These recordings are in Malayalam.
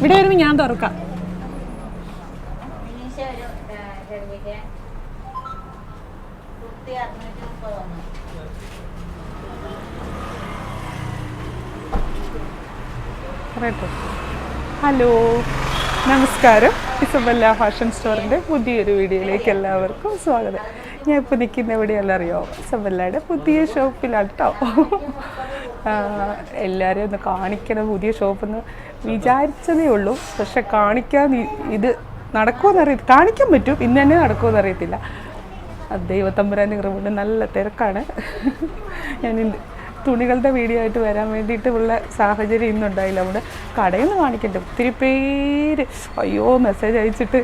ഇവിടെ വരുമ്പോൾ ഞാൻ തുറക്കാം. ഹലോ. നമസ്കാരം. ഇസബല്ല ഫാഷൻ സ്റ്റോറിന്റെ പുതിയൊരു വീഡിയോയിലേക്ക് എല്ലാവർക്കും സ്വാഗതം. ഞാൻ ഇപ്പോൾ നിൽക്കുന്ന എവിടെയല്ല അറിയോ? ഇസബല്ലയുടെ പുതിയ ഷോപ്പിലാണ് കേട്ടോ എല്ലാവരെയും ഒന്ന് കാണിക്കണം പുതിയ ഷോപ്പെന്ന്. വിചാരിച്ചതേ ഉള്ളൂ പക്ഷെ കാണിക്കാൻ ഇത് നടക്കുമെന്ന് അറിയ കാണിക്കാൻ പറ്റും. ഇന്ന് തന്നെ നടക്കുമെന്ന് അറിയത്തില്ല അത് ദൈവത്തമ്പുരാന്റെ കൃപ നല്ല തിരക്കാണ്. ഞാൻ തുണികളുടെ വീഡിയോ ആയിട്ട് വരാൻ വേണ്ടിയിട്ട് ഉള്ള സാഹചര്യം ഇന്നുണ്ടായില്ല. നമ്മുടെ കടയിൽ നിന്ന് കാണിക്കണ്ട. ഒത്തിരി പേര് അയ്യോ മെസ്സേജ് അയച്ചിട്ട്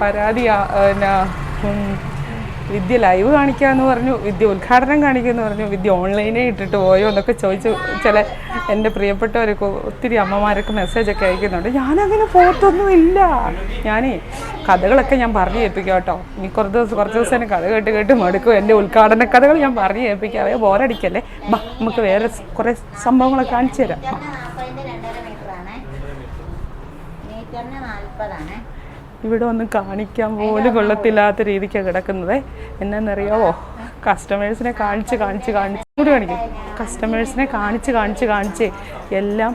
പരാതി എന്നാ വിദ്യ ലൈവ് കാണിക്കാമെന്ന് പറഞ്ഞു വിദ്യ ഉദ്ഘാടനം കാണിക്കുമെന്ന് പറഞ്ഞു വിദ്യ ഓൺലൈനേ ഇട്ടിട്ട് പോയോ എന്നൊക്കെ ചോദിച്ചു ചില എന്റെ പ്രിയപ്പെട്ടവരൊക്കെ ഒത്തിരി അമ്മമാരൊക്കെ മെസ്സേജൊക്കെ അയക്കുന്നുണ്ട്. ഞാനങ്ങനെ പോത്തൊന്നും ഇല്ല. ഞാനേ കഥകളൊക്കെ ഞാൻ പറഞ്ഞു ഏൽപ്പിക്കാം കേട്ടോ. ഇനി കുറച്ച് ദിവസം കുറച്ച് ദിവസം കഥ കേട്ട് കേട്ട് മടുക്കും. എന്റെ ഉദ്ഘാടന കഥകൾ ഞാൻ പറഞ്ഞു കേൾപ്പിക്കാവേ ബോറടിക്കല്ലേ ബാ നമുക്ക് വേറെ കുറേ സംഭവങ്ങളൊക്കെ കാണിച്ചു തരാം. നാൽപ്പതാണ്. ഇവിടെ ഒന്ന് കാണിക്കാൻ പോലും കൊള്ളത്തില്ലാത്ത രീതിക്കാണ് കിടക്കുന്നത്. എന്നാന്നറിയാവോ? കസ്റ്റമേഴ്സിനെ കാണിച്ച് കാണിച്ച് കാണിച്ച്. കൂടി കാണിക്കും. കസ്റ്റമേഴ്സിനെ കാണിച്ച് കാണിച്ച് കാണിച്ച് എല്ലാം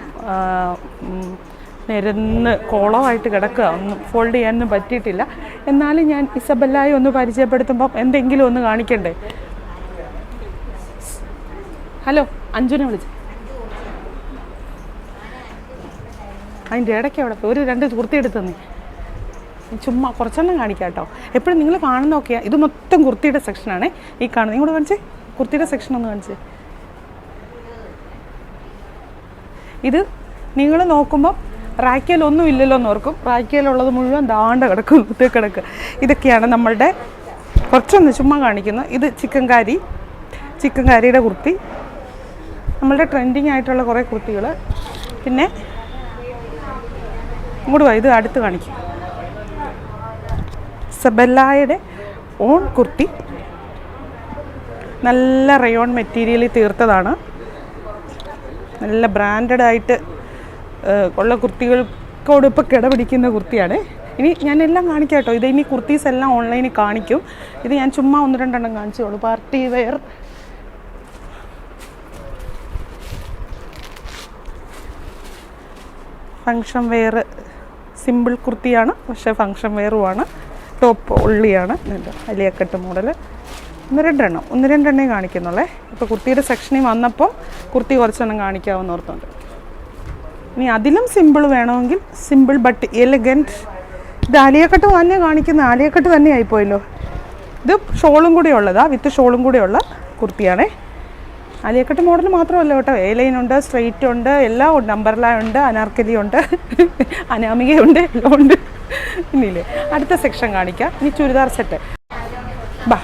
നിരന്ന് കോളമായിട്ട് കിടക്കുക. ഒന്നും ഫോൾഡ് ചെയ്യാനൊന്നും പറ്റിയിട്ടില്ല. എന്നാലും ഞാൻ ഇസബല്ലായി ഒന്ന് പരിചയപ്പെടുത്തുമ്പം എന്തെങ്കിലും ഒന്ന് കാണിക്കണ്ടേ? ഹലോ അഞ്ജുനെ വിളിച്ചു. അതിന്റെ ഇടയ്ക്ക് അവിടെ ഒരു രണ്ട് കുർത്തി നീ ചുമ്മാ കുറച്ചെണ്ണം കാണിക്കാം കേട്ടോ എപ്പോഴും നിങ്ങൾ കാണുന്ന നോക്കിയാ ഇത് മൊത്തം കുർത്തിയുടെ സെക്ഷനാണ്. ഈ കാണുന്നത് ഇങ്ങോട്ട് കാണിച്ചേ. കുർത്തിയുടെ സെക്ഷൻ ഒന്ന് കാണിച്ചേ. ഇത് നിങ്ങൾ നോക്കുമ്പോൾ റാക്കിയലൊന്നും ഇല്ലല്ലോ എന്ന് ഓർക്കും. റാക്കിയലുള്ളത് മുഴുവൻ ദാണ്ട കിടക്കും കിടക്കുക ഇതൊക്കെയാണ് നമ്മളുടെ കുറച്ചൊന്ന് ചുമ്മാ കാണിക്കുന്നത് ഇത് ചിക്കൻ കാരി ചിക്കൻ കാരിയുടെ കുർത്തി. നമ്മളുടെ ട്രെൻഡിങ് ആയിട്ടുള്ള കുറേ കുർത്തികൾ പിന്നെ ഇങ്ങോട്ട് വാ ഇത് അടുത്ത് കാണിക്കും. സബല്ലായുടെ ഓൺ കുർത്തി. നല്ല റയോൺ മെറ്റീരിയലിൽ തീർത്തതാണ്. നല്ല ബ്രാൻഡഡ് ആയിട്ട് ഉള്ള കുർത്തികൾക്കോട് ഇപ്പോൾ കിടപിടിക്കുന്ന കുർത്തിയാണ്. ഇനി ഞാൻ എല്ലാം കാണിക്കാം കേട്ടോ ഇത് ഇനി കുർത്തീസ് എല്ലാം ഓൺലൈനിൽ കാണിക്കും. ഇത് ഞാൻ ചുമ്മാ ഒന്ന് രണ്ടെണ്ണം കാണിച്ചോളൂ. Party wear. Function wear simple കുർത്തിയാണ്. പക്ഷേ ഫങ്ഷൻ വെയറുമാണ് ടോപ്പ് ഉള്ളിയാണ് ഇതുണ്ട് അലിയക്കെട്ട് മോഡൽ. ഒന്ന് രണ്ടെണ്ണം ഒന്ന് രണ്ടെണ്ണേ കാണിക്കുന്നുള്ളേ. ഇപ്പോൾ കുർത്തിയുടെ സെക്ഷനിൽ വന്നപ്പോൾ കുർത്തി കുറച്ചെണ്ണം കാണിക്കാമെന്ന് ഓർത്തുണ്ട്. ഇനി അതിലും സിമ്പിൾ വേണമെങ്കിൽ സിമ്പിൾ ബട്ട് എലഗന്റ് ഇത് ആലിയക്കെട്ട് തന്നെ കാണിക്കുന്ന ആലിയക്കെട്ട് തന്നെ ആയിപ്പോയല്ലോ. ഇത് ഷോളും കൂടി ഉള്ളതാ വിത്ത് ഷോളും കൂടി ഉള്ള കുർത്തിയാണേ. ആലിയക്കെട്ട് മോഡൽ മാത്രമല്ല കേട്ടോ. എ ലൈൻ ഉണ്ട് സ്ട്രെയിറ്റ് ഉണ്ട് എല്ലാം ഉണ്ട്. അമ്പർല ഉണ്ട് അനാർക്കലി ഉണ്ട് അനാമികയുണ്ട് എല്ലാം ഉണ്ട്. ഇനിയില്ലേ? അടുത്ത സെക്ഷൻ കാണിക്കാം. ഇനി ചുരിദാർ സെറ്റ് ബാ.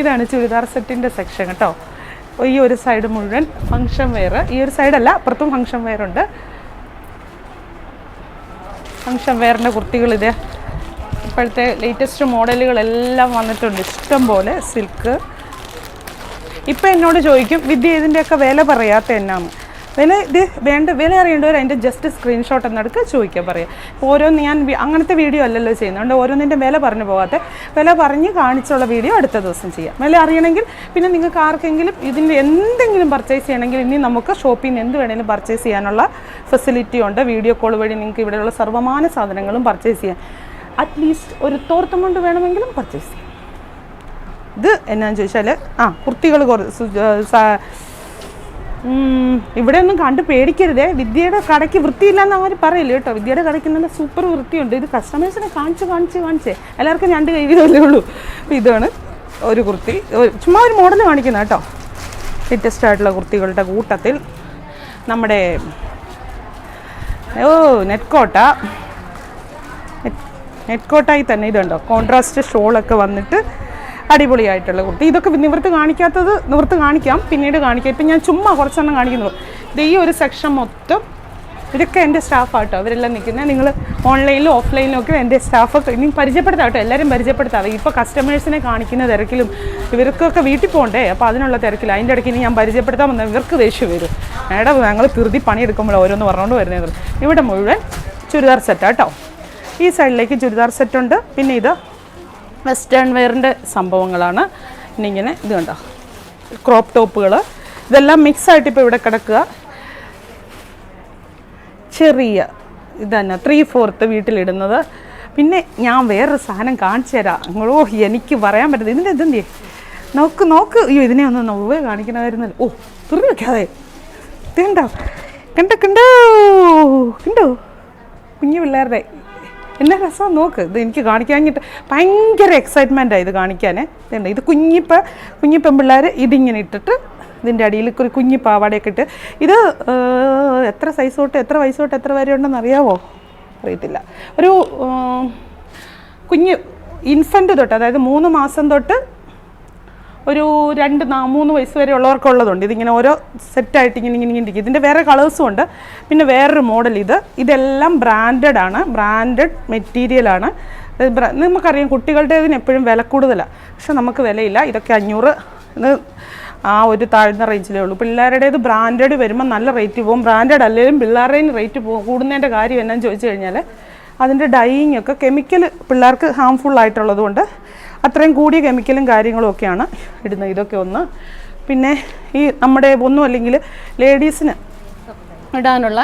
ഇതാണ് ചുരിദാർ സെറ്റിന്റെ സെക്ഷൻ കേട്ടോ. ഈ ഒരു സൈഡ് മുഴുവൻ ഫങ്ഷൻ വെയർ ഈ ഒരു സൈഡല്ല അപ്പുറത്തും ഫങ്ഷൻ വെയർ ഉണ്ട്. ഫങ്ഷൻ വെയറിന്റെ കുർത്തികൾ ഇത്. ഇപ്പോഴത്തെ ലേറ്റസ്റ്റ് മോഡലുകളെല്ലാം വന്നിട്ടുണ്ട്. ഇഷ്ടം പോലെ സിൽക്ക് ഇപ്പം എന്നോട് ചോദിക്കും വിദ്യ ഇതിന്റെയൊക്കെ വില പറയാത്ത എന്നാണ്. വില ഇത് വേണ്ട വില അറിയേണ്ടവർ അതിന്റെ ജസ്റ്റ് സ്ക്രീൻഷോട്ട് എന്നെടുക്കുക ചോദിക്കുക പറയാം. ഓരോന്ന് ഞാൻ അങ്ങനത്തെ വീഡിയോ അല്ലല്ലോ ചെയ്യുന്നുണ്ട് ഓരോന്നിന്റെ വില പറഞ്ഞു പോകാത്ത വില പറഞ്ഞ് കാണിച്ചുള്ള വീഡിയോ അടുത്ത ദിവസം ചെയ്യാം. വില അറിയണമെങ്കിൽ പിന്നെ നിങ്ങൾക്ക് ആർക്കെങ്കിലും ഇതിന്റെ എന്തെങ്കിലും പർച്ചേസ് ചെയ്യണമെങ്കിൽ ഇനി നമുക്ക് ഷോപ്പിൽ നിന്ന് എന്ത് വേണമെങ്കിലും പർച്ചേസ് ചെയ്യാനുള്ള ഫെസിലിറ്റി ഉണ്ട്. വീഡിയോ കോൾ വഴി നിങ്ങൾക്ക് ഇവിടെയുള്ള സർവമാന സാധനങ്ങളും പർച്ചേസ് ചെയ്യാം. അറ്റ്ലീസ്റ്റ് ഒരു തോർത്തം കൊണ്ട് വേണമെങ്കിലും പർച്ചേസ് ചെയ്യാം. ഇത് എന്നാന്ന് ചോദിച്ചാൽ ആ കുർത്തികൾ കുറച്ച് ഇവിടെ ഒന്നും കണ്ട് പേടിക്കരുതേ. വിദ്യയുടെ കടയ്ക്ക് വൃത്തിയില്ലാന്ന് അവർ പറയില്ല കേട്ടോ. വിദ്യയുടെ കടയ്ക്ക് നല്ല സൂപ്പർ വൃത്തിയുണ്ട്. ഇത് കസ്റ്റമേഴ്സിനെ കാണിച്ച് കാണിച്ച് കാണിച്ചേ. എല്ലാവർക്കും രണ്ട് കൈ വീതമല്ലേ ഉള്ളൂ. ഇതാണ് ഒരു കുർത്തി. ചുമ്മാ ഒരു മോഡൽ കാണിക്കുന്ന കേട്ടോ. ലേറ്റസ്റ്റ് ആയിട്ടുള്ള കുർത്തികളുടെ കൂട്ടത്തിൽ. നമ്മുടെ ഓ നെറ്റ്കോട്ട. നെറ്റ്കോട്ടായി നെറ്റ് കോട്ടായി തന്നെ ഇതുണ്ടോ? കോൺട്രാസ്റ്റ് ഷോളൊക്കെ വന്നിട്ട് അടിപൊളിയായിട്ടുള്ള കുർത്തി. ഇതൊക്കെ നിവർത്ത് കാണിക്കാത്തത് നിവർത്ത് കാണിക്കാം. പിന്നീട് കാണിക്കാം. ഇപ്പം ഞാൻ ചുമ്മാ കുറച്ചെണ്ണം കാണിക്കുന്നു. ഇത് ഈ ഒരു സെക്ഷൻ മൊത്തം ഇതൊക്കെ എന്റെ സ്റ്റാഫാട്ടോ അവരെല്ലാം നിൽക്കുന്നത്. നിങ്ങൾ ഓൺലൈനിലും ഓഫ്ലൈനിലും ഒക്കെ എന്റെ സ്റ്റാഫ് ഇനി പരിചയപ്പെടുത്താം കേട്ടോ എല്ലാവരും പരിചയപ്പെടുത്താം. ഇപ്പോൾ കസ്റ്റമേഴ്സിനെ കാണിക്കുന്ന തിരക്കിലും ഇവർക്കൊക്കെ വീട്ടിൽ പോകണ്ടേ അപ്പോൾ അതിനുള്ള തിരക്കിൽ അതിന്റെ ഇടയ്ക്ക് ഇനി ഞാൻ പരിചയപ്പെടുത്താൻ വന്നാൽ ഇവർക്ക് ദേഷ്യം വരും. മേഡം ഞങ്ങൾ പണിയെടുക്കുമ്പോൾ ഓരോന്ന് പറഞ്ഞുകൊണ്ട് വരുന്നത്. ഇവിടെ മുഴുവൻ ചുരിദാർ സെറ്റാട്ടോ ഈ സൈഡിലേക്ക് ചുരിദാർ സെറ്റുണ്ട് പിന്നെ ഇത് വെസ്റ്റേൺ വെയറിന്റെ സംഭവങ്ങളാണ്. ഇനിയിങ്ങനെ ഇത് കണ്ടോ. ക്രോപ്പ് ടോപ്പുകൾ ഇതെല്ലാം മിക്സ് ആയിട്ട് ഇപ്പോൾ ഇവിടെ കിടക്കുക. ചെറിയ ഇതന്നെ ത്രീ ഫോർത്ത് വീട്ടിലിടുന്നത്. പിന്നെ ഞാൻ വേറൊരു സാധനം കാണിച്ചു തരാം. നിങ്ങളോ എനിക്ക് പറയാൻ പറ്റില്ല ഇതിന്റെ ഇതെന്തേ നോക്ക് നോക്ക്. അയ്യോ ഇതിനെ ഒന്ന് നോവ് കാണിക്കണമായിരുന്നല്ലോ. ഓ തുറന്നു വെക്കാതെ. ഇതുണ്ടോ കണ്ടോ കണ്ടോ? കണ്ടോ? കുഞ്ഞു പിള്ളേരുടെ എന്നാ രസം നോക്ക്. ഇത് എനിക്ക് കാണിക്കാഞ്ഞിട്ട് ഭയങ്കര എക്സൈറ്റ്മെന്റാണ് ഇത് കാണിക്കാനേ. ഇതുണ്ട്. ഇത് കുഞ്ഞിപ്പ കുഞ്ഞി പെൺപിള്ളേർ ഇതിങ്ങനെ ഇട്ടിട്ട് ഇതിന്റെ അടിയിൽ ഒരു കുഞ്ഞി പാവാടയൊക്കെ ഇട്ട്. ഇത് എത്ര സൈസ് തൊട്ട് എത്ര വയസ്സ് തൊട്ട് എത്ര വരെ ഉണ്ടെന്ന് അറിയാവോ? അറിയത്തില്ല. ഒരു കുഞ്ഞ് ഇൻഫന്റ് തൊട്ട് അതായത് മൂന്ന് മാസം തൊട്ട് ഒരു രണ്ട് മൂന്ന് വയസ്സ് വരെ ഉള്ളവർക്കുള്ളതുണ്ട്. ഇതിങ്ങനെ ഓരോ സെറ്റായിട്ട് ഇങ്ങനെ ഇങ്ങനെ ഇങ്ങനെ ഇരിക്കും. ഇതിന്റെ വേറെ കളേഴ്സും ഉണ്ട്. പിന്നെ വേറൊരു മോഡൽ ഇത്. ഇതെല്ലാം ബ്രാൻഡഡ് ആണ്. ബ്രാൻഡഡ് മെറ്റീരിയലാണ് നമുക്കറിയാം കുട്ടികളുടേതിന് എപ്പോഴും വില കൂടുതലാണ് പക്ഷെ നമുക്ക് വിലയില്ല. ഇതൊക്കെ അഞ്ഞൂറ് ഇത് ആ ഒരു താഴ്ന്ന റേഞ്ചിലേ ഉള്ളൂ. പിള്ളേരുടേത് ബ്രാൻഡഡ് വരുമ്പോൾ നല്ല റേറ്റ് പോകും. ബ്രാൻഡഡ് അല്ലെങ്കിലും പിള്ളേരുടെയും റേറ്റ് പോകും കൂടുന്നതിന്റെ കാര്യം എന്നാന്ന് ചോദിച്ചു കഴിഞ്ഞാൽ അതിന്റെ ഡൈയിങ് ഒക്കെ കെമിക്കൽ പിള്ളേർക്ക് ഹാംഫുൾ ആയിട്ടുള്ളത് കൊണ്ട് അത്രയും കൂടിയ കെമിക്കലും കാര്യങ്ങളും ഒക്കെയാണ് ഇടുന്നത്. ഇതൊക്കെ ഒന്ന് പിന്നെ ഈ നമ്മുടെ ഒന്നും അല്ലെങ്കിൽ ലേഡീസിന് ഇടാനുള്ള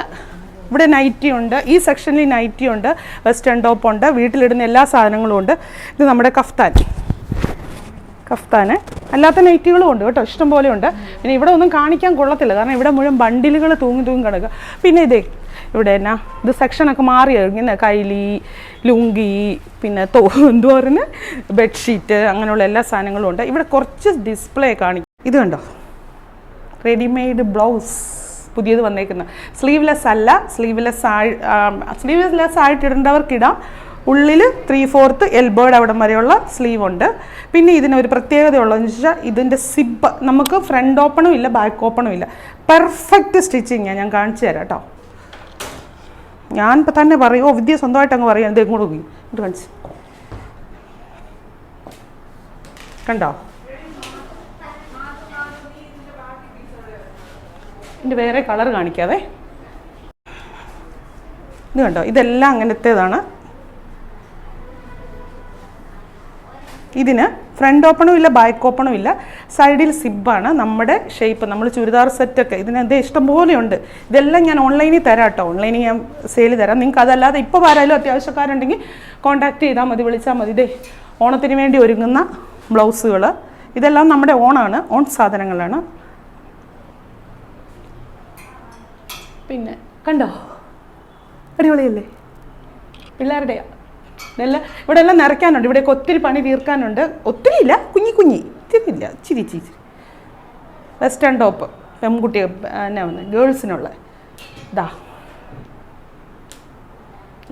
ഇവിടെ നൈറ്റി ഉണ്ട്. ഈ സെക്ഷനിൽ നൈറ്റി ഉണ്ട്. വെസ്റ്റേൺ ടോപ്പ് ഉണ്ട്. വീട്ടിലിടുന്ന എല്ലാ സാധനങ്ങളും ഉണ്ട്. ഇത് നമ്മുടെ കഫ്താൻ. കഫ്താന്. അല്ലാത്ത നൈറ്റികളും ഉണ്ട് കേട്ടോ. ഇഷ്ടം പോലെ ഉണ്ട്. പിന്നെ ഇവിടെ ഒന്നും കാണിക്കാൻ കൊള്ളത്തില്ല. കാരണം ഇവിടെ മുഴുവൻ ബണ്ടിലുകൾ തൂങ്ങി തൂങ്ങി കിടക്കുക. പിന്നെ ഇതേ ഇവിടെ എന്നാ ഇത് സെക്ഷനൊക്കെ മാറി ഇങ്ങനെ കൈലി ലുങ്കി പിന്നെ തോ എന്തു പറയുന്നത് ബെഡ്ഷീറ്റ് അങ്ങനെയുള്ള എല്ലാ സാധനങ്ങളും ഉണ്ട്. ഇവിടെ കുറച്ച് ഡിസ്പ്ലേ കാണിക്കും. ഇത് കണ്ടോ? റെഡിമെയ്ഡ് ബ്ലൗസ് പുതിയത് വന്നേക്കുന്ന. സ്ലീവ്ലെസ് അല്ല സ്ലീവ്ലെസ് ആയി സ്ലീവ്ലെസ് ആയിട്ട് ഇടേണ്ടവർക്കിടാം. ഉള്ളിൽ ത്രീ ഫോർത്ത് എൽബോയുടെ അവിടം വരെയുള്ള സ്ലീവ് ഉണ്ട്. പിന്നെ ഇതിനൊരു പ്രത്യേകത ഉള്ളതെന്ന് വെച്ചാൽ ഇതിന്റെ സിബ് നമുക്ക് ഫ്രണ്ട് ഓപ്പണും ഇല്ല ബാക്ക് ഓപ്പണും ഇല്ല. പെർഫെക്റ്റ് സ്റ്റിച്ചിങ്ങാണ് ഞാൻ കാണിച്ചു തരാം കേട്ടോ. ഞാൻ ഇപ്പം തന്നെ പറയും ഓ വിദ്യ സ്വന്തമായിട്ട് അങ്ങ് പറയാം. ഇത് എങ്ങോട്ട് പോയി ഇത് കാണിച്ച്. കണ്ടോ? ഇതിന്റെ വേറെ കളർ കാണിക്കാതെ ഇത് കണ്ടോ? ഇതെല്ലാം അങ്ങനത്തേതാണ്. ഇതിന് ഫ്രണ്ട് ഓപ്പണും ഇല്ല ബാക്ക് ഓപ്പണും ഇല്ല സൈഡിൽ സിബാണ്. നമ്മുടെ ഷേപ്പ് നമ്മൾ ചുരിദാർ സെറ്റൊക്കെ ഇതിന് എന്തേ ഇഷ്ടം പോലെ ഉണ്ട് ഇതെല്ലാം ഞാൻ ഓൺലൈനിൽ തരാം കേട്ടോ ഓൺലൈനിൽ ഞാൻ സെയിൽ തരാം. നിങ്ങൾക്ക് അതല്ലാതെ ഇപ്പോൾ ആരായാലും അത്യാവശ്യക്കാരുണ്ടെങ്കിൽ കോൺടാക്ട് ചെയ്താൽ മതി വിളിച്ചാൽ മതി. ഇതേ ഓണത്തിന് വേണ്ടി ഒരുങ്ങുന്ന ബ്ലൗസുകൾ. ഇതെല്ലാം നമ്മുടെ ഓണാണ്. ഓൺ സാധനങ്ങളാണ്. പിന്നെ കണ്ടോ? അടിപൊളിയല്ലേ? പിള്ളേരുടെയാ. ഇതെല്ലാം ഇവിടെ എല്ലാം നിറയ്ക്കാനുണ്ട്. ഇവിടെയൊക്കെ ഒത്തിരി പണി തീർക്കാനുണ്ട് ഒത്തിരി ഇല്ല കുഞ്ഞി കുഞ്ഞി. ഇത്തിരി ഇല്ല. ചിരി ചിരി വെസ്റ്റേൺ ടോപ്പ് പെൺകുട്ടി എന്നാ വന്ന് ഗേൾസിനുള്ള. ഇതാ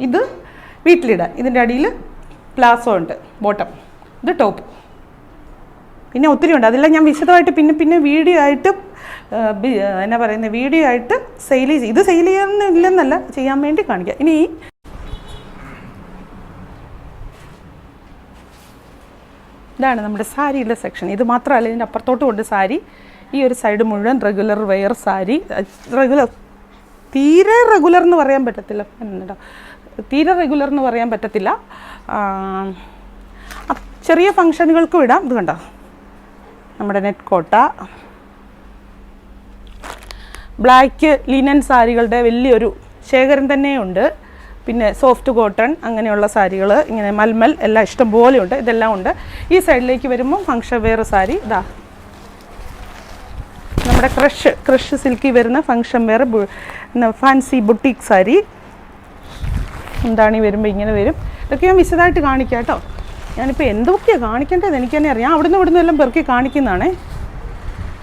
ഇത് വീട്ടിലിടാൻ ഇതിന്റെ അടിയിൽ പ്ലാസോ ഉണ്ട്. ബോട്ടം. ഇത് ടോപ്പ്. പിന്നെ ഒത്തിരി ഉണ്ട്. അതെല്ലാം ഞാൻ വിശദമായിട്ട് പിന്നെ പിന്നെ വീഡിയോ ആയിട്ട് എന്നാ പറയുന്നത് വീഡിയോ ആയിട്ട് സെയിൽ ഇത് സെയിൽ ചെയ്യാൻ ഇല്ലെന്നല്ല ചെയ്യാൻ വേണ്ടി കാണിക്കുക ഇനി ഇതാണ് നമ്മുടെ സാരിയുടെ സെക്ഷൻ ഇത് മാത്രമല്ല ഇതിന്റെ അപ്പുറത്തോട്ട് ഉണ്ട് സാരി. ഈ ഒരു സൈഡ് മുഴുവൻ റെഗുലർ വെയർ സാരി. റെഗുലർ തീരെ റെഗുലർ എന്ന് പറയാൻ പറ്റത്തില്ല. എന്നടാ തീരെ റെഗുലർ എന്ന് പറയാൻ പറ്റത്തില്ല. ചെറിയ ഫങ്ഷനുകൾക്കും ഇടാം. ഇത് കണ്ടോ? നമ്മുടെ നെറ്റ് കോട്ട. ബ്ലാക്ക് ലിനൻ സാരികളുടെ വലിയൊരു ശേഖരം തന്നെയുണ്ട്. പിന്നെ സോഫ്റ്റ് കോട്ടൺ അങ്ങനെയുള്ള സാരികൾ ഇങ്ങനെ മൽമൽ എല്ലാം ഇഷ്ടം പോലെ ഉണ്ട് ഇതെല്ലാം ഉണ്ട്. ഈ സൈഡിലേക്ക് വരുമ്പോൾ ഫങ്ഷൻ വെയർ സാരി ഇതാ നമ്മുടെ ക്രഷ് ക്രഷ് സിൽക്കി വരുന്ന function wear fancy boutique sari. എന്താണ് ഈ വരുമ്പോൾ ഇങ്ങനെ വരും. ഇതൊക്കെ ഞാൻ വിശദമായിട്ട് കാണിക്കാം കേട്ടോ. ഞാനിപ്പോൾ എന്തൊക്കെയാണ് കാണിക്കേണ്ടത്? എനിക്ക് തന്നെ അറിയാം. അവിടുന്ന് ഇവിടുന്ന് എല്ലാം പെറുക്കി കാണിക്കുന്നതാണേ.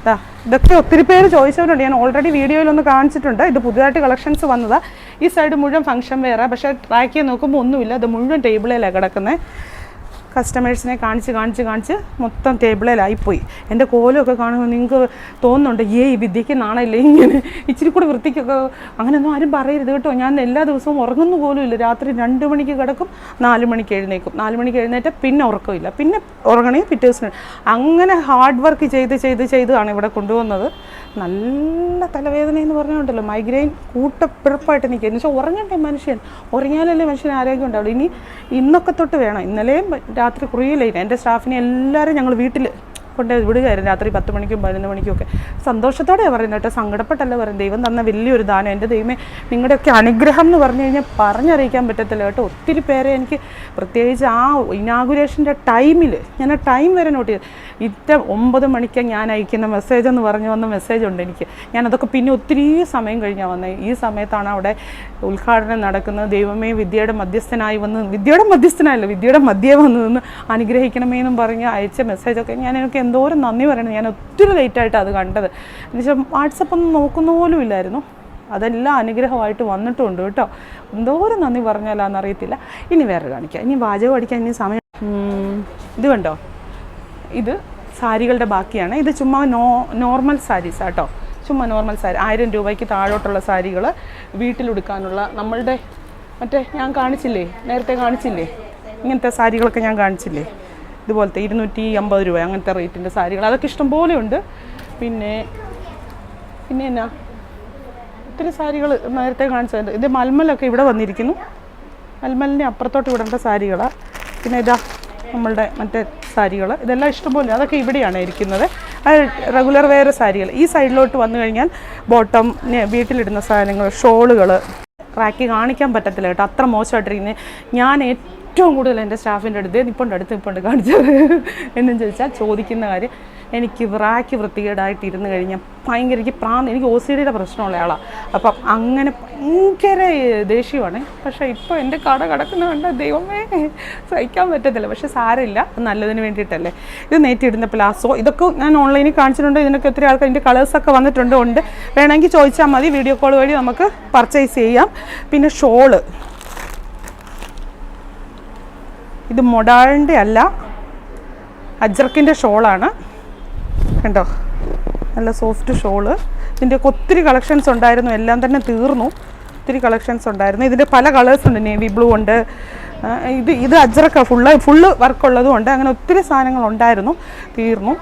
ദാ. ഇതൊക്കെ ഒത്തിരി പേര് ചോദിച്ചവരുണ്ട്. ഞാൻ ഓൾറെഡി വീഡിയോയിലൊന്ന് കാണിച്ചിട്ടുണ്ട്. ഇത് പുതിയതായിട്ട് കളക്ഷൻസ് വന്നതാണ് ഈ സൈഡ് മുഴുവൻ ഫംഗ്ഷൻ വേറെ പക്ഷേ ട്രാക്ക് ചെയ്ത് നോക്കുമ്പോൾ ഒന്നുമില്ല. ഇത് മുഴുവൻ ടേബിളിലാണ് കിടക്കുന്നത് കസ്റ്റമേഴ്സിനെ കാണിച്ച് കാണിച്ച് കാണിച്ച് മൊത്തം ടേബിളിലായിപ്പോയി എന്റെ കോലമൊക്കെ കാണുമ്പോൾ നിങ്ങൾക്ക് തോന്നുന്നുണ്ട് ഏ ഈ വിദ്യയ്ക്ക് നാണയില്ലേ ഇങ്ങനെ. ഇച്ചിരി കൂടെ വൃത്തിക്കൊക്കെ അങ്ങനെയൊന്നും ആരും പറയരുത് കേട്ടോ. ഞാൻ എല്ലാ ദിവസവും ഉറങ്ങുന്നു പോലും ഇല്ല. രാത്രി രണ്ട് മണിക്ക് കിടക്കും നാല് മണിക്ക് എഴുന്നേക്കും നാല് മണിക്ക് എഴുന്നേറ്റ് പിന്നെ ഉറക്കമില്ല. പിന്നെ ഉറങ്ങണേ പിറ്റേ ദിവസം. അങ്ങനെ ഹാർഡ് വർക്ക് ചെയ്ത് ചെയ്ത് ചെയ്താണ് ഇവിടെ കൊണ്ടുവന്നത്. നല്ല തലവേദന എന്ന് പറഞ്ഞുകൊണ്ടല്ലോ. മൈഗ്രെയിൻ കൂട്ടപ്പിറപ്പായിട്ട് നിൽക്കുക. എന്ന് വെച്ചാൽ ഉറങ്ങണ്ടേ മനുഷ്യൻ? ഉറങ്ങിയാലല്ലേ മനുഷ്യൻ ആരോഗ്യം ഉണ്ടാവുള്ളൂ. ഇനി ഇന്നൊക്കെ തൊട്ട് വേണം. ഇന്നലെയും രാത്രി കുറേ ലേറ്റ് എന്റെ സ്റ്റാഫിനെ എല്ലാവരും ഞങ്ങൾ വീട്ടിൽ കൊണ്ട് വിടുകയായിരുന്നു. രാത്രി പത്ത് മണിക്കും പതിനൊന്ന് മണിക്കും ഒക്കെ. സന്തോഷത്തോടെ പറയുന്നത് കേട്ടോ. സങ്കടപ്പെട്ടല്ല പറയുന്നത്. ദൈവം തന്ന വലിയൊരു ദാനം. എന്റെ ദൈവമേ നിങ്ങളുടെയൊക്കെ അനുഗ്രഹം എന്ന് പറഞ്ഞു കഴിഞ്ഞാൽ പറഞ്ഞറിയിക്കാൻ പറ്റത്തില്ല കേട്ടോ. ഒത്തിരി പേരെ എനിക്ക് പ്രത്യേകിച്ച് ആ ഇനാഗുരേഷന്റെ ടൈമിൽ ഞാൻ ആ ടൈം വരെ നോട്ട് ചെയ്തു ഇത്ര ഒമ്പത് മണിക്ക് ഞാൻ അയക്കുന്ന മെസ്സേജ് എന്ന് പറഞ്ഞു വന്ന മെസ്സേജ് ഉണ്ട് എനിക്ക്. ഞാനതൊക്കെ പിന്നെ ഒത്തിരി സമയം കഴിഞ്ഞാൽ വന്നത് ഈ സമയത്താണ് അവിടെ ഉദ്ഘാടനം നടക്കുന്നത്. ദൈവമേ വിദ്യയുടെ മധ്യസ്ഥനായി വന്ന് വിദ്യയുടെ മധ്യസ്ഥനായല്ലോ വിദ്യയുടെ മധ്യേ വന്ന് നിന്ന് അനുഗ്രഹിക്കണമേ എന്നും പറഞ്ഞ് അയച്ച മെസ്സേജൊക്കെ ഞാൻ എനിക്ക് എന്തോരം നന്ദി പറയണം ഞാൻ ഒത്തിരി ലേറ്റായിട്ട് അത് കണ്ടത്. എന്നുവെച്ചാൽ വാട്സപ്പ് ഒന്നും നോക്കുന്ന പോലും ഇല്ലായിരുന്നു. അതെല്ലാം അനുഗ്രഹമായിട്ട് വന്നിട്ടുണ്ട് കേട്ടോ. എന്തോരം നന്ദി പറഞ്ഞാലാന്ന് അറിയത്തില്ല. ഇനി വേറെ കാണിക്കാം. ഇനി വാചകം അടിക്കാൻ ഇനി സമയം ഇത് കണ്ടോ? ഇത് സാരികളുടെ ബാക്കിയാണ്. ഇത് ചുമ്മാ നോ നോർമൽ സാരീസ് കേട്ടോ ചുമ്മാ നോർമൽ സാരി. ആയിരം രൂപയ്ക്ക് താഴോട്ടുള്ള സാരികൾ വീട്ടിലെടുക്കാനുള്ള നമ്മളുടെ മറ്റേ ഞാൻ കാണിച്ചില്ലേ? നേരത്തെ കാണിച്ചില്ലേ? ഇങ്ങനത്തെ സാരികളൊക്കെ ഞാൻ കാണിച്ചില്ലേ? ഇതുപോലത്തെ ഇരുന്നൂറ്റി അമ്പത് രൂപ അങ്ങനത്തെ റേറ്റിന്റെ സാരികൾ. അതൊക്കെ ഇഷ്ടം പോലെ ഉണ്ട്. പിന്നെ പിന്നെ എന്നാ? ഒത്തിരി സാരികൾ നേരത്തെ കാണിച്ചത്. ഇത് മൽമലൊക്കെ ഇവിടെ വന്നിരിക്കുന്നു. മൽമലിന്റെ അപ്പുറത്തോട്ട് വിടേണ്ട സാരികളാണ് പിന്നെ ഇതാ നമ്മളുടെ മറ്റേ സാരികൾ ഇതെല്ലാം ഇഷ്ടംപോലെ അതൊക്കെ ഇവിടെയാണ് ഇരിക്കുന്നത്. റെഗുലർ വെയർ സാരികൾ. ഈ സൈഡിലോട്ട് വന്നു കഴിഞ്ഞാൽ ബോട്ടം വീട്ടിലിടുന്ന സാധനങ്ങൾ ഷോളുകൾ റാക്കി കാണിക്കാൻ പറ്റത്തില്ല കേട്ടോ. അത്ര മോശമായിട്ടിരിക്കുന്നത് ഞാൻ ഏറ്റവും കൂടുതൽ എന്റെ സ്റ്റാഫിന്റെ അടുത്ത് നിപ്പുണ്ട് അടുത്ത് നിപ്പുണ്ട് കാണിച്ചത്. എന്നും ചോദിച്ചാൽ ചോദിക്കുന്ന കാര്യം. എനിക്ക് റാക്കി വൃത്തികേടായിട്ട് ഇരുന്ന് കഴിഞ്ഞാൽ ഭയങ്കര എനിക്ക് പ്രാന്ത് എനിക്ക് ഒ സി ഡിയുടെ പ്രശ്നമുള്ള ആളാണ് അപ്പം അങ്ങനെ ഭയങ്കര ദേഷ്യമാണ്. പക്ഷേ ഇപ്പോൾ എന്റെ കട കിടക്കുന്ന കണ്ട ദൈവമേ സഹിക്കാൻ പറ്റത്തില്ല. പക്ഷെ സാരമില്ല നല്ലതിന് വേണ്ടിയിട്ടല്ലേ. ഇത് നേറ്റിയിടുന്ന പ്ലാസോ ഇതൊക്കെ ഞാൻ ഓൺലൈനിൽ കാണിച്ചിട്ടുണ്ട്. ഇതിനൊക്കെ ഒത്തിരി ആൾക്കാർ ഇതിന്റെ കളേഴ്സൊക്കെ വന്നിട്ടുണ്ട് ഉണ്ട്. വേണമെങ്കിൽ ചോദിച്ചാൽ മതി. വീഡിയോ കോൾ വഴി നമുക്ക് പർച്ചേസ് ചെയ്യാം. പിന്നെ ഷോൾ. ഇത് മൊഡാളിന്റെ അല്ല അജ്രക്കിന്റെ ഷോളാണ്. കണ്ടോ? നല്ല സോഫ്റ്റ് ഷോൾ ഇതിന്റെയൊക്കെ ഒത്തിരി കളക്ഷൻസ് ഉണ്ടായിരുന്നു. എല്ലാം തന്നെ തീർന്നു. ഒത്തിരി കളക്ഷൻസ് ഉണ്ടായിരുന്നു. ഇതിന്റെ പല കളേഴ്സ് ഉണ്ട്. നേവി ബ്ലൂ ഉണ്ട്. ഇത് ഇത് അജ്രക്ക ഫുള്ള് ഫുള്ള് വർക്കുള്ളതും ഉണ്ട്. അങ്ങനെ ഒത്തിരി സാധനങ്ങൾ ഉണ്ടായിരുന്നു. തീർന്നു.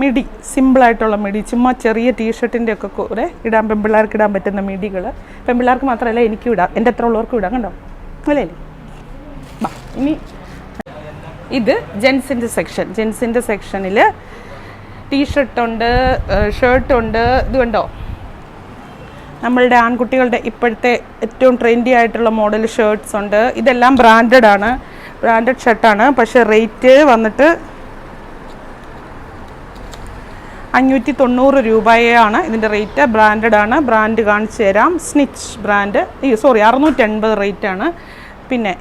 മിടി സിമ്പിളായിട്ടുള്ള മിടി. ചുമ്മാ ചെറിയ ടീഷർട്ടിന്റെ ഒക്കെ കൂടെ ഇടാൻ പെൺപിള്ളേർക്ക് ഇടാൻ പറ്റുന്ന മിടികൾ പെൺപിള്ളേർക്ക് മാത്രമല്ല എനിക്കും ഇടാം. എന്റെ എത്ര ഉള്ളവർക്കും ഇടാം കണ്ടോ? അല്ലേ ഇനി ഇത് ജെൻസിന്റെ സെക്ഷൻ. ജെൻസിന്റെ സെക്ഷനിൽ ടീഷർട്ടുണ്ട് ഷർട്ടുണ്ട് ഇത് കണ്ടോ? നമ്മളുടെ ആൺകുട്ടികളുടെ ഇപ്പോഴത്തെ ഏറ്റവും ട്രെൻഡി ആയിട്ടുള്ള മോഡൽ ഷർട്ട്സ് ഉണ്ട് ഇതെല്ലാം ബ്രാൻഡഡ് ആണ് ബ്രാൻഡഡ് ഷർട്ടാണ്. പക്ഷേ റേറ്റ് വന്നിട്ട് അഞ്ഞൂറ്റി തൊണ്ണൂറ് രൂപയാണ് ഇതിന്റെ റേറ്റ്. ബ്രാൻഡഡ് ആണ്. ബ്രാൻഡ് കാണിച്ചു തരാം. സ്നിച്ച് ബ്രാൻഡ് സോറി അറുന്നൂറ്റി എൺപത് റേറ്റ് ആണ്. പിന്നെ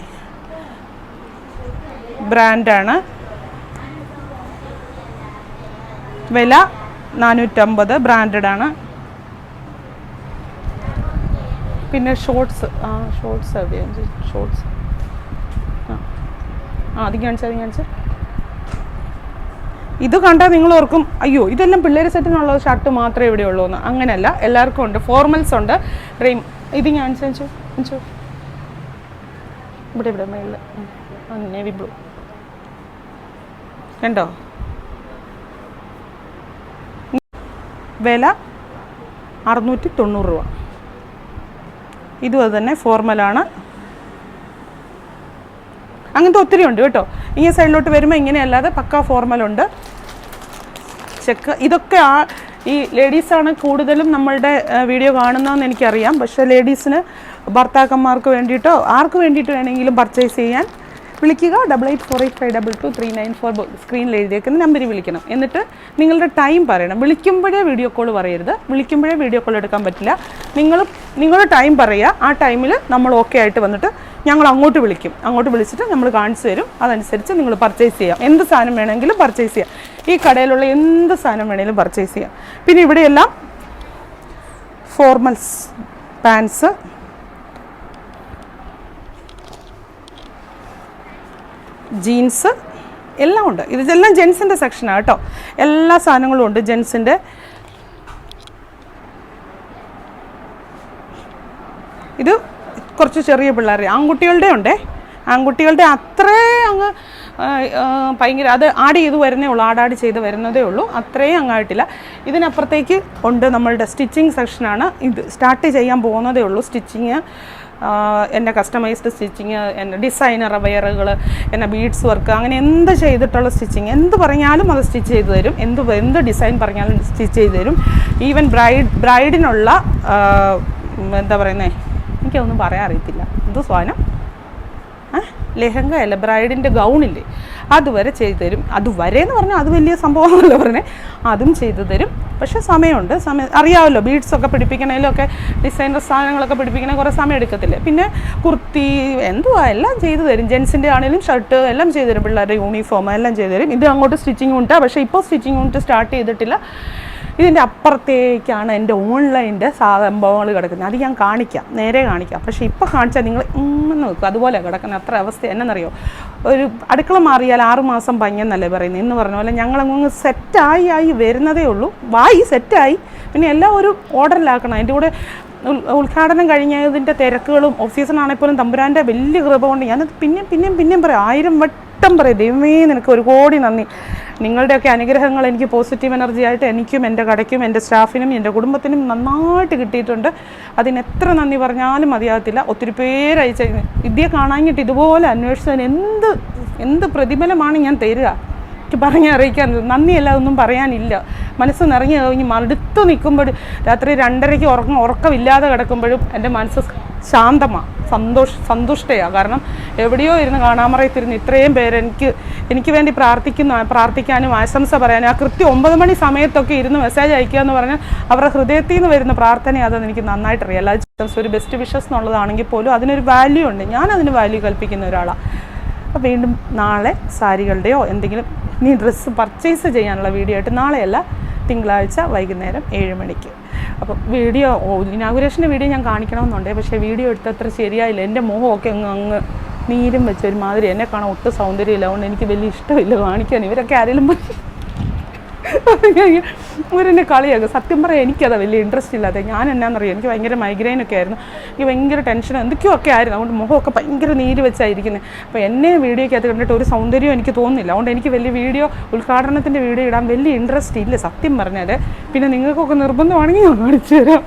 ബ്രാൻഡാണ് വില നാനൂറ്റമ്പത് ബ്രാൻഡഡ് ആണ്. പിന്നെ ഷോർട്സ് ആ ഷോർട്സ് ഷോർട്സ് ആ അത് കാണിച്ചാൽ കാണിച്ചാൽ ഇത് കണ്ടാൽ നിങ്ങൾ ഓർക്കും അയ്യോ ഇതെല്ലാം പിള്ളേർ സെറ്റിനുള്ള ഷർട്ട് മാത്രമേ ഇവിടെ ഉള്ളൂ എന്ന്. അങ്ങനെയല്ല എല്ലാവർക്കും ഉണ്ട്. ഫോർമൽസ് ഉണ്ട്. റെയിം ഇത് ഞാൻ ചോദിച്ചു കാണിച്ചു ഇവിടെ ഇവിടെ മേളിൽ നേവി ബ്ലൂ കണ്ടോ? വില അറുന്നൂറ്റി തൊണ്ണൂറ് രൂപ. ഇതുപോലെ തന്നെ ഫോർമലാണ് അങ്ങനത്തെ ഒത്തിരി ഉണ്ട് കേട്ടോ. ഈ സൈഡിലോട്ട് വരുമ്പോൾ ഇങ്ങനെയല്ലാതെ പക്ക ഫോർമലുണ്ട് ചെക്ക് ഇതൊക്കെ ആ ഈ ലേഡീസാണ് കൂടുതലും നമ്മളുടെ വീഡിയോ കാണുന്നതെന്ന് എനിക്കറിയാം. പക്ഷേ ലേഡീസിന് ഭർത്താക്കന്മാർക്ക് വേണ്ടിയിട്ടോ ആർക്ക് വേണ്ടിയിട്ട് വേണമെങ്കിലും പർച്ചേസ് ചെയ്യാൻ വിളിക്കുക. Double eight four eight five double two three nine four സ്ക്രീനിൽ എഴുതിയേക്കുന്ന നമ്പറിൽ വിളിക്കണം. എന്നിട്ട് നിങ്ങളുടെ ടൈം പറയണം. വിളിക്കുമ്പോഴേ വീഡിയോ കോൾ പറയരുത്. വിളിക്കുമ്പോഴേ വീഡിയോ കോൾ എടുക്കാൻ പറ്റില്ല. നിങ്ങൾ നിങ്ങളുടെ ടൈം പറയുക. ആ ടൈമിൽ നമ്മൾ ഓക്കെ ആയിട്ട് വന്നിട്ട് ഞങ്ങൾ അങ്ങോട്ട് വിളിക്കും. അങ്ങോട്ട് വിളിച്ചിട്ട് നമ്മൾ കാണിച്ചു തരും. അതനുസരിച്ച് നിങ്ങൾ പർച്ചേസ് ചെയ്യാം. എന്ത് സാധനം വേണമെങ്കിലും പർച്ചേസ് ചെയ്യാം. ഈ കടയിലുള്ള എന്ത് സാധനം വേണമെങ്കിലും പർച്ചേസ് ചെയ്യാം. പിന്നെ ഇവിടെയെല്ലാം ഫോർമൽസ് പാൻസ് ജീൻസ് എല്ലാം ഉണ്ട്. ഇതെല്ലാം ജെൻസിന്റെ സെക്ഷനാണ് കേട്ടോ. എല്ലാ സാധനങ്ങളും ഉണ്ട് ജെൻസിന്റെ ഇത് കുറച്ച് ചെറിയ പിള്ളേർ ആൺകുട്ടികളുടെ ഉണ്ടേ. ആൺകുട്ടികളുടെ അത്രേ അങ്ങ് ഭയങ്കര അത് ആഡ് ചെയ്ത് വരുന്നേ ഉള്ളൂ ആടാടി ചെയ്ത് വരുന്നതേ ഉള്ളൂ. അത്രയും അങ്ങായിട്ടില്ല ഇതിനപ്പുറത്തേക്ക് ഉണ്ട് നമ്മളുടെ സ്റ്റിച്ചിങ് സെക്ഷനാണ് ഇത് സ്റ്റാർട്ട് ചെയ്യാൻ പോകുന്നതേ ഉള്ളൂ സ്റ്റിച്ചിങ് എന്റെ കസ്റ്റമൈസ്ഡ് സ്റ്റിച്ചിങ് എന്റെ ഡിസൈനർ വെയറുകൾ എന്നെ ബീഡ്സ് വർക്ക് അങ്ങനെ എന്ത് ചെയ്തിട്ടുള്ള സ്റ്റിച്ചിങ് എന്ത് പറഞ്ഞാലും അത് സ്റ്റിച്ച് ചെയ്ത് തരും. എന്ത് എന്ത് ഡിസൈൻ പറഞ്ഞാലും സ്റ്റിച്ച് ചെയ്ത് തരും. ഈവൻ ബ്രൈഡ് ബ്രൈഡിനുള്ള എന്താ പറയുന്നത് എനിക്കൊന്നും പറയാൻ അറിയത്തില്ല. എന്തോ സാധനം? ആ ലെഹങ്ക അല്ല ബ്രൈഡിന്റെ ഗൗണില്ലേ? അതുവരെ ചെയ്തു തരും. അതുവരെ എന്ന് പറഞ്ഞാൽ അത് വലിയ സംഭവമാണല്ലോ പറഞ്ഞേ. അതും ചെയ്തു തരും. പക്ഷേ സമയമുണ്ട്. സമയം അറിയാമല്ലോ ബീഡ്സ് ഒക്കെ പിടിപ്പിക്കണേലൊക്കെ ഡിസൈനർ സാധനങ്ങളൊക്കെ പിടിപ്പിക്കണേ കുറേ സമയം എടുക്കത്തില്ലേ? പിന്നെ കുർത്തി എന്തുവാ എല്ലാം ചെയ്തു തരും. ജെൻസിന്റെ ആണെങ്കിലും ഷർട്ട് എല്ലാം ചെയ്തു തരും. പിള്ളേരുടെ യൂണിഫോം എല്ലാം ചെയ്തു തരും. ഇത് അങ്ങോട്ട് സ്റ്റിച്ചിങ് ഉണ്ട്. പക്ഷേ ഇപ്പോൾ സ്റ്റിച്ചിങ് ഉണ്ട് സ്റ്റാർട്ട് ചെയ്തിട്ടില്ല. ഇതിന്റെ അപ്പുറത്തേക്കാണ് എന്റെ ഓൺലൈന്റെ സംഭവങ്ങൾ കിടക്കുന്നത്. അത് ഞാൻ കാണിക്കാം. നേരെ കാണിക്കാം. പക്ഷേ ഇപ്പോൾ കാണിച്ചാൽ നിങ്ങൾ ഇങ്ങനെ നോക്കും അതുപോലെ കിടക്കുന്ന അത്ര അവസ്ഥ എന്നറിയോ ഒരു അടുക്കള മാറിയാൽ ആറുമാസം പഞ്ഞെന്നല്ലേ പറയുന്നത്. എന്ന് പറഞ്ഞ പോലെ ഞങ്ങളങ്ങ് സെറ്റായി ആയി വരുന്നതേ ഉള്ളൂ. വായി സെറ്റായി. പിന്നെ എല്ലാം ഒരു ഓർഡറിലാക്കണം. അതിന്റെ കൂടെ ഉദ്ഘാടനം കഴിഞ്ഞതിന്റെ തിരക്കുകളും ഓഫ് സീസൺ ആണെങ്കിൽ പോലും തമ്പുരാന്റെ വലിയ കൃപ കൊണ്ട് ഞാനത് പിന്നെയും പിന്നെയും പിന്നെയും പറയാം. ആയിരം വട്ടം പറയും. ദൈവമേ നിനക്ക് ഒരു കോടി നന്ദി. നിങ്ങളുടെയൊക്കെ അനുഗ്രഹങ്ങൾ എനിക്ക് പോസിറ്റീവ് എനർജി ആയിട്ട് എനിക്കും എന്റെ കടയ്ക്കും എന്റെ സ്റ്റാഫിനും എന്റെ കുടുംബത്തിനും നന്നായിട്ട് കിട്ടിയിട്ടുണ്ട്. അതിന് എത്ര നന്ദി പറഞ്ഞാലും മതിയാകത്തില്ല. ഒത്തിരി പേരയച്ച വിദ്യ കാണാഞ്ഞിട്ട് ഇതുപോലെ അന്വേഷിച്ചതിന് എന്ത് എന്ത് പ്രതിഫലമാണ് ഞാൻ തരിക? എനിക്ക് പറഞ്ഞ് അറിയിക്കാൻ നന്ദിയല്ല ഒന്നും പറയാനില്ല. മനസ്സ് നിറഞ്ഞു കഴിഞ്ഞ് മടുത്ത് നിൽക്കുമ്പോഴും രാത്രി രണ്ടരയ്ക്ക് ഉറക്കം ഉറക്കമില്ലാതെ കിടക്കുമ്പോഴും എന്റെ മനസ്സ് ശാന്തമാണ് സന്തോഷ സന്തുഷ്ടയാണ് കാരണം എവിടെയോ ഇരുന്ന് കാണാമറയത്തിരുന്ന് ഇത്രയും പേര് എനിക്ക് എനിക്ക് വേണ്ടി പ്രാർത്ഥിക്കുന്ന പ്രാർത്ഥിക്കാനും ആശംസ പറയാനും ആ കൃത്യം ഒമ്പത് മണി സമയത്തൊക്കെ ഇരുന്ന് മെസ്സേജ് അയക്കുക എന്ന് പറഞ്ഞാൽ അവരുടെ ഹൃദയത്തിൽ നിന്ന് വരുന്ന പ്രാർത്ഥന അതെന്ന് എനിക്ക് നന്നായിട്ട് അറിയാം. അല്ലാതെ ഒരു ബെസ്റ്റ് വിഷസ് എന്നുള്ളതാണെങ്കിൽ പോലും അതിനൊരു വാല്യൂ ഉണ്ട്. ഞാൻ അതിന് വാല്യൂ കൽപ്പിക്കുന്ന ഒരാളാണ് അപ്പോൾ വീണ്ടും നാളെ സാരികളുടെയോ എന്തെങ്കിലും നീ ഡ്രസ്സ് പർച്ചേസ് ചെയ്യാനുള്ള വീഡിയോ ആയിട്ട് നാളെയല്ല തിങ്കളാഴ്ച വൈകുന്നേരം ഏഴ് മണിക്ക്. അപ്പം വീഡിയോ ഇനാഗുറേഷന്റെ വീഡിയോ ഞാൻ കാണിക്കണമെന്നുണ്ട്. പക്ഷേ വീഡിയോ എടുത്തത്ര ശരിയായില്ല. എന്റെ മുഖമൊക്കെ അങ്ങ് അങ്ങ് നീരും വെച്ച ഒരുമാതിരി എന്നെ കാണാൻ ഒട്ടും സൗന്ദര്യമില്ല. അതുകൊണ്ട് എനിക്ക് വലിയ ഇഷ്ടമില്ല കാണിക്കാൻ. ഇവരൊക്കെ ആരെങ്കിലും ഇവരെന്നെ കളിയാക്കും. സത്യം പറയാം എനിക്കത് വലിയ ഇൻട്രസ്റ്റ് ഇല്ലാതെ ഞാൻ എന്നാന്നറിയാം? എനിക്ക് ഭയങ്കര മൈഗ്രെയിൻ ഒക്കെ ആയിരുന്നു. എനിക്ക് ഭയങ്കര ടെൻഷൻ എന്തൊക്കെയോ ഒക്കെ ആയിരുന്നു. അതുകൊണ്ട് മുഖമൊക്കെ ഭയങ്കര നീര് വെച്ചായിരിക്കുന്നത് അപ്പോൾ എന്നെ വീഡിയോയ്ക്കകത്ത് കണ്ടിട്ട് ഒരു സൗന്ദര്യം എനിക്ക് തോന്നുന്നില്ല. അതുകൊണ്ട് എനിക്ക് വലിയ വീഡിയോ ഉദ്ഘാടനത്തിന്റെ വീഡിയോ ഇടാൻ വലിയ ഇൻട്രസ്റ്റ് ഇല്ല സത്യം പറഞ്ഞാൽ പിന്നെ നിങ്ങൾക്കൊക്കെ നിർബന്ധമാണെങ്കിൽ ഞാൻ കാണിച്ചു തരാം.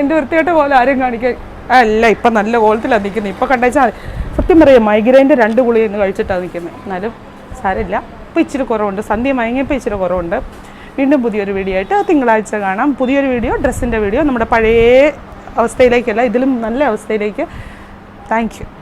എന്റെ വൃത്തിയായിട്ട് പോലെ ആരും കാണിക്കാൻ അല്ല ഇപ്പം നല്ല കോലത്തിലാണ് നിൽക്കുന്നത് ഇപ്പം കണ്ടേച്ചാൽ സത്യം പറയാം മൈഗ്രെയിന്റെ രണ്ട് ഗുളിക ഇന്ന് കഴിച്ചിട്ടാണ് നിൽക്കുന്നത് എന്നാലും സാരമില്ല. ഇപ്പോൾ ഇച്ചിരി കുറവുണ്ട്. സന്ധ്യ മയങ്ങിയപ്പോൾ ഇച്ചിരി കുറവുണ്ട്. വീണ്ടും പുതിയൊരു വീഡിയോ ആയിട്ട് തിങ്കളാഴ്ച കാണാം. പുതിയൊരു വീഡിയോ ഡ്രസ്സിന്റെ വീഡിയോ നമ്മുടെ പഴയ അവസ്ഥയിലേക്കല്ല ഇതിലും നല്ല അവസ്ഥയിലേക്ക്. താങ്ക്